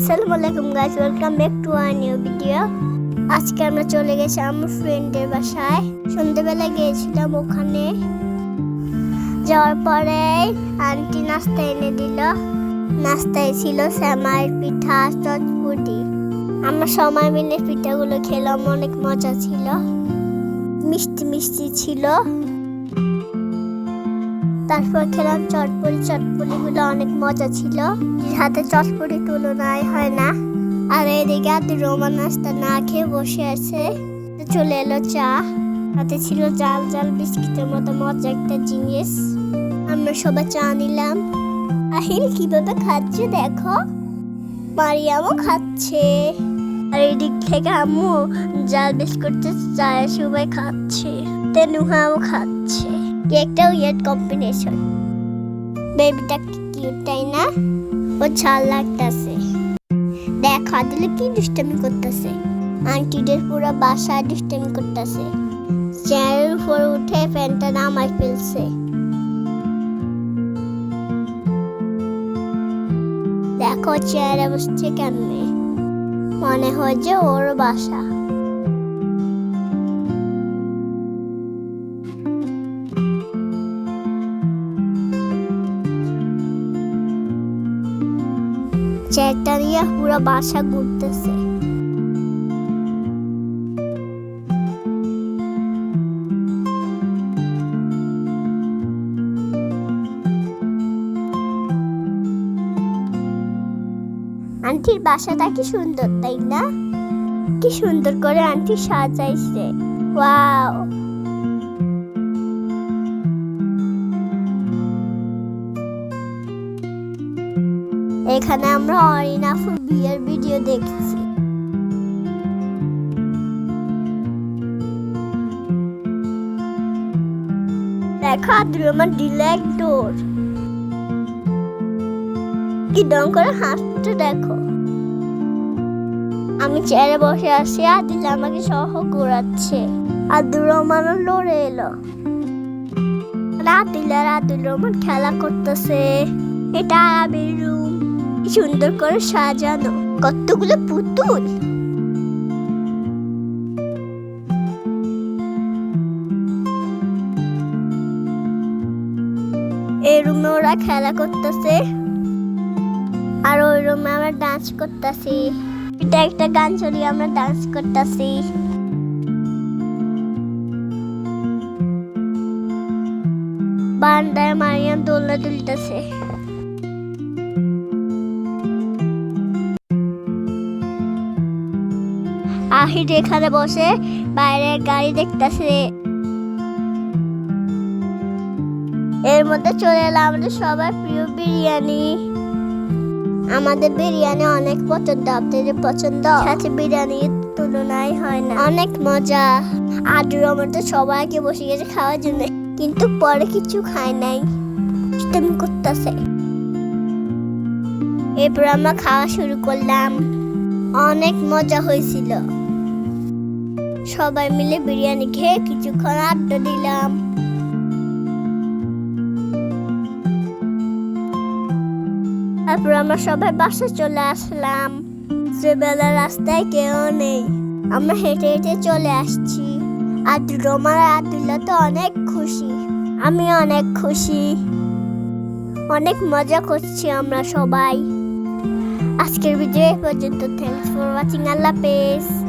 আসসালামু আলাইকুম guys welcome back to our new video আজকে আমরা চলে গেছি আমার ফ্রেন্ডের বাসায়। সন্ধ্যেবেলা গিয়েছিলাম ওখানে। যাওয়ার পরে আন্টি নাস্তা এনে দিল। নাস্তায় ছিল শ্যামার পিঠা, চটপুটি। আমরা সবাই মিলে পিঠাগুলো খেলাম, অনেক মজা ছিল। মিষ্টি মিষ্টি ছিল। তারপর খেলাম চটপড়ি চটপড়িগুলো অনেক মজা ছিল। হাতে চটপড়ি তুলনায় হয় না। আর এদিকে আদি রোমান নাস্তা না খেয়ে বসে আছে। চলে এলো চা। হাতে ছিল জাল জাল, বিস্কিটের মতো মজা একটা জিনিস। আমরা সবাই চা নিলাম। আহিল, কীভাবে খাচ্ছে দেখো। মারিয়ামও খাচ্ছে। আর এদিক থেকে আম্মু জাল, বিস্কুট চায় সবাই খাচ্ছে। তেনুহাও খাচ্ছে। একটা উইয়ার্ড কম্বিনেশন বেবিটা কিউট তাই না? ও ছাল লাগতেছে। দেখ আদলে কি দুষ্টামি করতেছে? আন্টিদের পুরো বাসা দুষ্টামি করতেছে। চেয়ারের উপর উঠে ফ্যানটা নামাই ফেলছে। দেখো, চেয়ারে বসছে কেমনে? মনে হয় যে ওর বাসা। চেয়ারটা নিয়ে পুরো বাসা ঘুরতেছে। আন্টির বাসাটা কি সুন্দর, তাই না? কি সুন্দর করে আন্টি সাজাইছে। ওয়াও! এখানে আমরা অরিনাফুর বিয়ের ভিডিও দেখছি। দেখো আদ্রুমার ডিলেক ডোর। কি ডং করে হাসতে দেখো। আমি চেয়ারে বসে আছি, আদিল আমাকে সহ ঘোরাচ্ছে। আব্দুর রহমানও লড়ে এলো আদিল, আর আব্দুর রহমান খেলা করতেছে। এটা আরবির রুম সুন্দর করে সাজানো। কতগুলো পুতুল। এই রুমে ওরা খেলা করতেছে। আর ওই রুমে আমরা ডান্স করতেছি। এটা একটা গান চলিয়ে আমরা ডান্স করতেছি। বান্দায় মারিয়াম দোলনা দুলতেছে। আহির এখানে বসে বাইরে গাড়ি দেখতেছে। এর মধ্যে চলে এলাম আমাদের সবার প্রিয় বিরিয়ানি। আমাদের বিরিয়ানি অনেক পছন্দ, আপনাদের পছন্দ? সাথে বিরিয়ানির তুলনায় হয় না। অনেক মজা। আদুর মধ্যে সবাইকে বসে গেছে খাওয়ার জন্য, কিন্তু পরে কিছু খায় নাই। দুষ্টামি করতেছে। এরপর আমরা খাওয়া শুরু করলাম। অনেক মজা হয়েছিল। সবাই মিলে বিরিয়ানি খেয়ে কিছুক্ষণ আড্ডা দিলাম। তারপর আমরা সবাই বাসা চলে আসলাম। যে বেলা রাস্তায় কেউ নেই। আমরা হেঁটে হেঁটে চলে আসছি। আর রোমার আব্দুল্লাহ তো অনেক খুশি। আমি অনেক খুশি। অনেক মজা করছি আমরা সবাই। আজকের ভিডিও এই পর্যন্ত। থ্যাংকস ফর ওয়াচিং আল্লাহ হাফেজ।